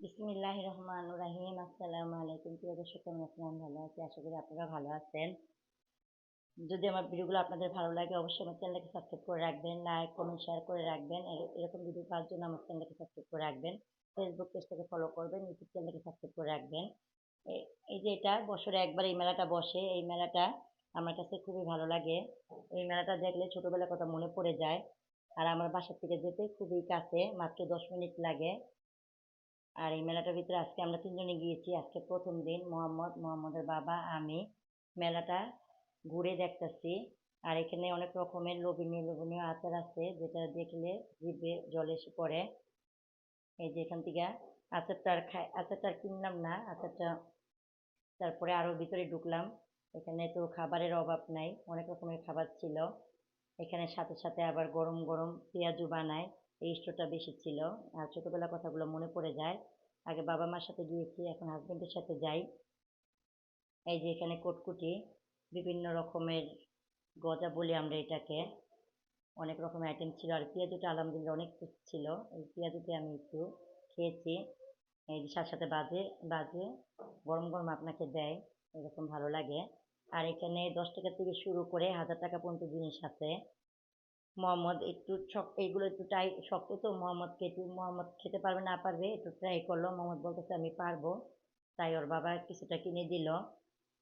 বিসমিল্লাহ রহমান রাহিম আসসালামু আলাইকুম প্রিয় দর্শক, কেমন আছেন? আমি ভালো আছি, আশা করি আপনারা ভালো আছেন। যদি আমার ভিডিওগুলো আপনাদের ভালো লাগে, অবশ্যই আমার চ্যানেলকে সাবস্ক্রাইব করে রাখবেন, লাইক, কমেন্ট, শেয়ার করে রাখবেন এরকম ভিডিও পাওয়ার জন্য আমার চ্যানেলকে সাবস্ক্রাইব করে রাখবেন। ফেসবুক পেজটাকে ফলো করবেন ইউটিউব চ্যানেলকে সাবস্ক্রাইব করে রাখবেন। এই যে এটা, বছরে একবার এই মেলাটা বসে, এই মেলাটা আমার কাছে খুবই ভালো লাগে। এই মেলাটা দেখলে ছোটবেলার কথা মনে পড়ে যায়। আর আমার বাসার থেকে যেতে খুবই কাছে, মাত্র দশ মিনিট লাগে। আর এই মেলাটার ভিতরে আজকে আমরা তিনজনে গিয়েছি। আজকে প্রথম দিন মোহাম্মদ, মোহাম্মদের বাবা, আমি। মেলাটা ঘুরে দেখতেছি। আর এখানে অনেক রকমের লোভনীয় লোভনীয় আচার আছে, যেটা দেখলে জিভে জল এসে পড়ে। এই যে এখান থেকে আচারটা খাই, আচারটা কিনলাম না, আচারটা তারপরে আরও ভিতরে ঢুকলাম। এখানে তো খাবারের অভাব নাই, অনেক রকমের খাবার ছিল। এখানে সাথে সাথে আবার গরম গরম পেঁয়াজু বানায়। এই স্টোরটা বেশি ছিল। আর ছোটবেলার কথাগুলো মনে পড়ে যায়। আগে বাবা মার সাথে গিয়েছি, এখন হাজবেন্ডের সাথে যাই। এই যে এখানে কটকুটি, বিভিন্ন রকমের গজা বলি আমরা এটাকে। অনেক রকমের আইটেম ছিল। আর পেঁয়াজুটা আলহামদুলিল্লাহ অনেক ছিল। এই পেঁয়াজুতে আমি একটু খেয়েছি। এই সাথে সাথে বাজে বাজে, গরম গরম আপনাকে দেয়। এরকম ভালো লাগে। আর এখানে দশ টাকা থেকে শুরু করে হাজার টাকা পর্যন্ত জিনিস আছে। মোহাম্মদ একটু শক এইগুলো একটু ট্রাই শক্ত তো মোহাম্মদকে একটু, মোহাম্মদ খেতে পারবে না পারবে, একটু ট্রাই করল, মোহাম্মদ বলতেছে আমি পারব। তাই ওর বাবা কিছুটা কিনে দিল।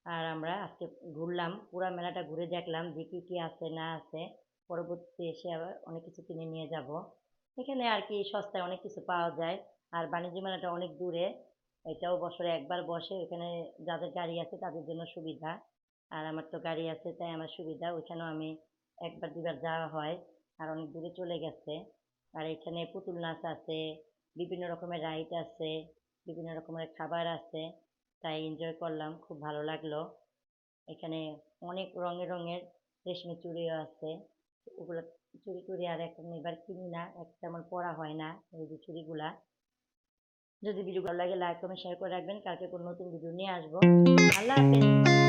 আর আমরা আজকে ঘুরলাম, পুরা মেলাটা ঘুরে দেখলাম যে কী কী আছে, না আছে। পরবর্তীতে এসে আবার অনেক কিছু কিনে নিয়ে যাব। এখানে আর কি সস্তায় অনেক কিছু পাওয়া যায়। আর বাণিজ্য মেলাটা অনেক দূরে, এটাও বছরে একবার বসে। এখানে যাদের গাড়ি আছে তাদের জন্য সুবিধা। আর আমার তো গাড়ি আছে, তাই আমার সুবিধা। ওইখানেও আমি একবার দুবার যাওয়া হয়। আর অনেক দূরে চলে গেছে। আর এখানে পুতুল নাচ আছে, বিভিন্ন রকমের রাইড আছে, বিভিন্ন রকমের খাবার আছে। তাই এনজয় করলাম, খুব ভালো লাগল। এখানে অনেক রঙের রঙের রেশমি চুড়িও আছে। ওগুলো চুড়ি টুড়ি আর এখন এবার কিনি না, এক তেমন পরা হয় না এই যে চুড়িগুলা। যদি ভিডিও ভালো লাগে লাইক কমেন্ট শেয়ার করে রাখবেন। কালকে কোনো নতুন ভিডিও নিয়ে আসব। আল্লাহ হাফেজ।